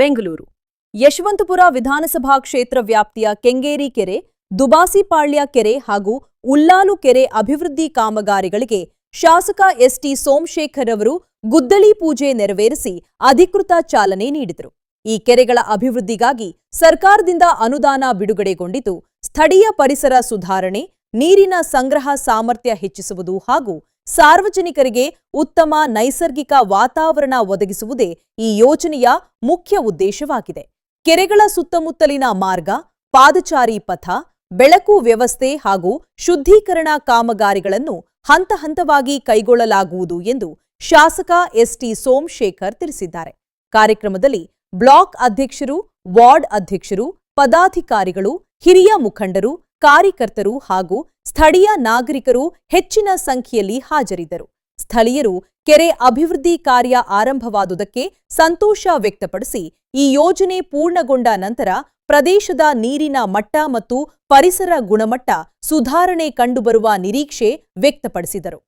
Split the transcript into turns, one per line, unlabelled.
ಬೆಂಗಳೂರು. ಯಶವಂತಪುರ ವಿಧಾನಸಭಾ ಕ್ಷೇತ್ರ ವ್ಯಾಪ್ತಿಯ ಕೆಂಗೇರಿ ಕೆರೆ ದುಬಾಸಿಪಾಳ್ಯ ಕೆರೆ ಹಾಗೂ ಉಲ್ಲಾಲು ಕೆರೆ ಅಭಿವೃದ್ಧಿ ಕಾಮಗಾರಿಗಳಿಗೆ ಶಾಸಕ ಎಸ್ಟಿ ಸೋಮಶೇಖರ್ ಅವರು ಗುದ್ದಲಿ ಪೂಜೆ ನೆರವೇರಿಸಿ ಅಧಿಕೃತ ಚಾಲನೆ ನೀಡಿದರು. ಈ ಕೆರೆಗಳ ಅಭಿವೃದ್ಧಿಗಾಗಿ ಸರ್ಕಾರದಿಂದ ಅನುದಾನ ಬಿಡುಗಡೆಗೊಂಡಿದ್ದು, ಸ್ಥಳೀಯ ಪರಿಸರ ಸುಧಾರಣೆ, ನೀರಿನ ಸಂಗ್ರಹ ಸಾಮರ್ಥ್ಯ ಹೆಚ್ಚಿಸುವುದು ಹಾಗೂ ಸಾರ್ವಜನಿಕರಿಗೆ ಉತ್ತಮ ನೈಸರ್ಗಿಕ ವಾತಾವರಣ ಒದಗಿಸುವುದೇ ಈ ಯೋಜನೆಯ ಮುಖ್ಯ ಉದ್ದೇಶವಾಗಿದೆ. ಕೆರೆಗಳ ಸುತ್ತಮುತ್ತಲಿನ ಮಾರ್ಗ, ಪಾದಚಾರಿ ಪಥ, ಬೆಳಕು ವ್ಯವಸ್ಥೆ ಹಾಗೂ ಶುದ್ಧೀಕರಣ ಕಾಮಗಾರಿಗಳನ್ನು ಹಂತ ಹಂತವಾಗಿ ಕೈಗೊಳ್ಳಲಾಗುವುದು ಎಂದು ಶಾಸಕ ಎಸ್ಟಿ ಸೋಮಶೇಖರ್ ತಿಳಿಸಿದ್ದಾರೆ. ಕಾರ್ಯಕ್ರಮದಲ್ಲಿ ಬ್ಲಾಕ್ ಅಧ್ಯಕ್ಷರು, ವಾರ್ಡ್ ಅಧ್ಯಕ್ಷರು, ಪದಾಧಿಕಾರಿಗಳು ಹಿರಿಯ ಮುಖಂಡರು, ಕಾರ್ಯಕರ್ತರು ಹಾಗೂ ಸ್ಥಳೀಯ ನಾಗರಿಕರು ಹೆಚ್ಚಿನ ಸಂಖ್ಯೆಯಲ್ಲಿ ಹಾಜರಿದ್ದರು. ಸ್ಥಳೀಯರು ಕೆರೆ ಅಭಿವೃದ್ಧಿ ಕಾರ್ಯ ಆರಂಭವಾದುದಕ್ಕೆ ಸಂತೋಷ ವ್ಯಕ್ತಪಡಿಸಿ ಈ ಯೋಜನೆ ಪೂರ್ಣಗೊಂಡ ನಂತರ ಪ್ರದೇಶದ ನೀರಿನ ಮಟ್ಟ ಮತ್ತು ಪರಿಸರ ಗುಣಮಟ್ಟ ಸುಧಾರಣೆ ಕಂಡುಬರುವ ನಿರೀಕ್ಷೆ ವ್ಯಕ್ತಪಡಿಸಿದರು.